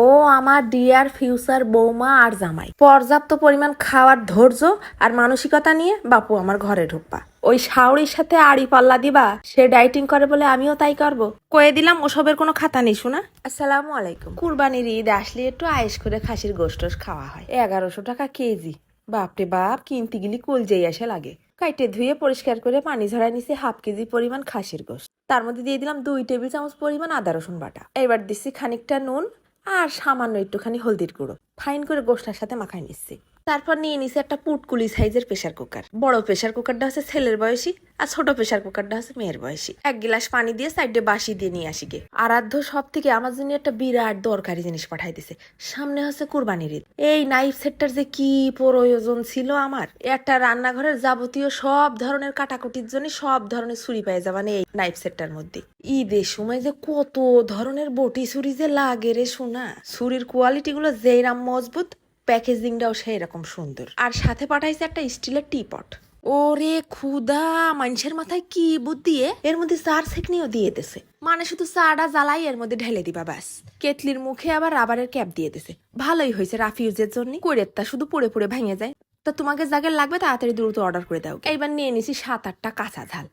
ও আমার deer future বৌমা আর জামাই। পর্যাপ্ত পরিমাণ খাওয়ার ধৈর্য আর মানসিকতা নিয়ে বাপু আমার ঘরে ঢুকবা। ওই শাওরির সাথে আড়ি পাল্লা দিবা, সে ডাইটিং করে বলে আমিও তাই করব। কয়ে দিলাম, ওসবের কোনো খাতা নেই শোনা আসসালামু আলাইকুম। কুরবানির ঈদ আসলে একটু আয়েস করে খাসির গোষ্ঠ খাওয়া হয়। এগারোশো টাকা কেজি। বাপরে বাপ, কিনতে গেলি কলজেই আসে লাগে। কাইটে ধুয়ে পরিষ্কার করে পানি ঝরাই নিছি হাফ কেজি পরিমাণ খাসির গোশত তার মধ্যে দিয়ে দিলাম দুই টেবিল চামচ পরিমাণ আদা রসুন বাটা। এবার দিচ্ছি খানিকটা নুন আর সামান্য একটুখানি হলদির গুঁড়ো। ফাইন করে গোষ্ঠার সাথে মাখায় নিচ্ছি। তারপর নিয়ে নিছি একটা পুটকুলি সাইজের প্রেসার কুকার। বড় প্রেশার কুকারটা হচ্ছে ছেলের বয়সী আর ছোট প্রেসার কুকারটা হচ্ছে মেয়ের বয়সী। এক গিলাস পানি দিয়ে সাইডে বাসি দিয়ে নিয়ে আসি গে। আরাধ্য সব থেকে আমার জন্য একটা বিরাট দরকারি জিনিস পাঠাই দিছে। সামনে হচ্ছে কুরবানির ঈদ। এই নাইফ সেটটার যে কি প্রয়োজন ছিল আমার? একটা রান্নাঘরের যাবতীয় সব ধরনের কাটাকুটির জন্য সব ধরনের ছুরি পেয়ে যাবানে এই নাইফ সেটটার মধ্যে। ঈদের সময় যে কত ধরনের বটি ছুরি যে লাগে রে শোনা ছুরির কোয়ালিটি গুলো যেরাম মজবুত প্যাকেজিংটাও সেই রকম সুন্দর। আর সাথে পাঠাইছে একটা স্টিলের টিপট। ওরে খুদা মানুষের মাথায় কি বুদ্ধি এর মধ্যে চার সেকনিও দিয়ে দেছে। মানে শুধু চাটা জ্বালাই এর মধ্যে ঢেলে দিবা ব্যাস। কেতলির মুখে আবার রাবারের ক্যাপ দিয়ে দিছে। ভালোই হয়েছে রাফিউজের জন্য। কোরেরটা শুধু পড়ে পড়ে ভেঙে যায়। তা তোমাকে যাকে লাগবে তাড়াতাড়ি দ্রুত অর্ডার করে দাও। এইবার নিয়ে নিছি সাত আটটা কাঁচা ঝাল।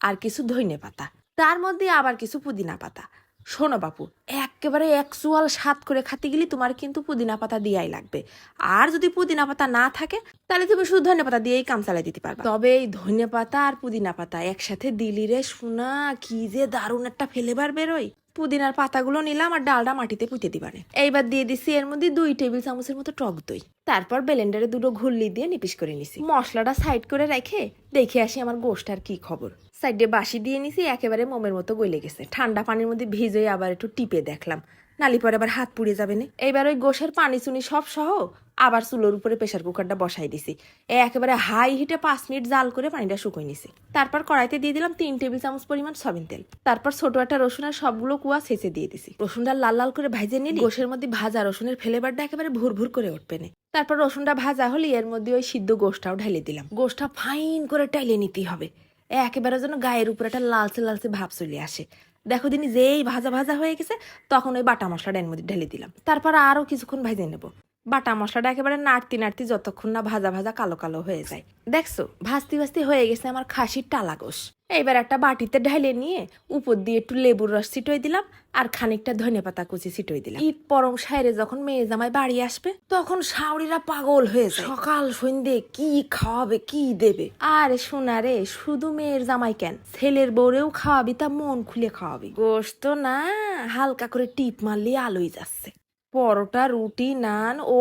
আর কিছু ধইনে পাতা। তার মধ্যে আবার কিছু পুদিনা পাতা। শোনো বাপু, একেবারে একচুয়াল স্বাদ করে খাতে গেলে তোমার কিন্তু পুদিনা পাতা দিয়াই লাগবে। আর যদি পুদিনা পাতা না থাকে, তাহলে তুমি শুধু ধনে পাতা দিয়েই কাম চালাই দিতে পারবে। তবে এই ধনে পাতা আর পুদিনা পাতা একসাথে দিলি রে শোনা কি যে দারুণ একটা ফ্লেভার বেরোয়। পুদিনার পাতাগুলো নিলাম আর ডালটা মাটিতে পুঁতে দিবানে। এইবার দিয়ে দিছি এর মধ্যে দুই টেবিল চামচের মতো টক দই। তারপর ব্লেন্ডারে দুটো ঘুরলি দিয়ে নিপিস করে নিছি। মশলাটা সাইড করে রেখে দেখে আসি আমার গোষ্ঠটার কি খবর। সাইডে বাসি দিয়ে নিছি, একেবারে মোমের মতো গলে গেছে। ঠান্ডা পানির মধ্যে ভিজে আবার একটু টিপে দেখলাম। নালি পরে আবার হাত পুড়ে যাবে না। এইবার ওই গোশের পানি চুনি সব সহ আবার চুলোর উপরে প্রেশার কুকারটা বসাই দিছি। এ একেবারে হাই হিটে পাঁচ মিনিট জাল করে পানিটা শুকোই নিছি। তারপর কড়াইতে দিয়ে দিলাম তিন টেবিল চামচ পরিমাণ সয়াবিন তেল। তারপর ছোট একটা রসুনের সবগুলো কুয়া ছেঁচে দিয়ে দিছি। রসুনটা লাল লাল করে ভেজে নিলি গোশের মধ্যে ভাজা রসুনের ফ্লেভারটা একেবারে ভুর ভুর করে উঠবে না। তারপর রসুনটা ভাজা হলে এর মধ্যে ওই সিদ্ধ গোষ্ঠটাও ঢেলে দিলাম। গোষ্ঠটা ফাইন করে টাইলে নিতে হবে। একেবারে যেন গায়ের উপরে একটা লালচে লালচে ভাব চলে আসে। দেখো দিনই যেই ভাজা ভাজা হয়ে গেছে, তখন ওই বাটা মশলাটা এর মধ্যে ঢেলে দিলাম। তারপর আরও কিছুক্ষণ ভেজে নেব। বাটা মশলাটা একেবারে নাড়তি নাড়তি যতক্ষণ না ভাজা ভাজা কালো কালো হয়ে যায়। দেখছ, ভাজতে ভাজতে হয়ে গেছে আমার খাসির টালা গোশ এইবার একটা বাটিতে ঢেলে নিয়ে উপর দিয়ে একটু লেবুর রস ছিটোই দিলাম আর খানিকটা ধনে পাতা কুচি ছিটোই দিলাম। ঈদ পরম সাইরে যখন মেয়ে জামাই বাড়ি আসবে, তখন শাওরিরা পাগল হয়ে সকাল সন্ধ্যে কি খাওয়াবে, কি দেবে? আর শোনা রে, শুধু মেয়ের জামাই কেন? ছেলের বউরেও খাওয়াবি তা মন খুলে খাওয়াবি। গোস্ত না, হালকা করে টিপ মারলে আলোই যাচ্ছে। পরোটা, রুটি, নান ও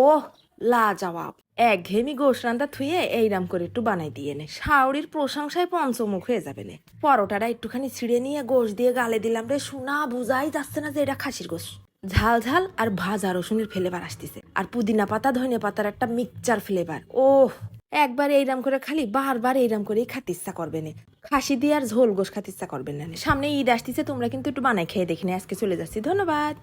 লাজবাব। এক ঘেমি গোশ রান্না থুয়ে এইরাম করে একটু বানাই দিয়ে নে। শাওরির প্রশংসায় পঞ্চমুখ হয়ে যাবে নে। পরোটাটা একটুখানি ছিঁড়ে নিয়ে গোশ দিয়ে গালে দিলাম রে শোনা বুঝাই যাচ্ছে না যে এটা খাসির গোশ। ঝাল ঝাল আর ভাজা রসুনের ফ্লেভার আসতেছে। আর পুদিনা পাতা, ধনে পাতার একটা মিক্সচার ফ্লেভার ওহ, একবার এইরাম করে খালি, বারবার এইরাম করেই খাতে ইচ্ছা করবে না। খাসি দিয়ে আর ঝোল গোশ খাতে ইচ্ছা করবেন না সামনে ঈদ আসতেছে, তোমরা কিন্তু একটু বানাই খেয়ে দেখিনি আজকে চলে যাচ্ছি। ধন্যবাদ।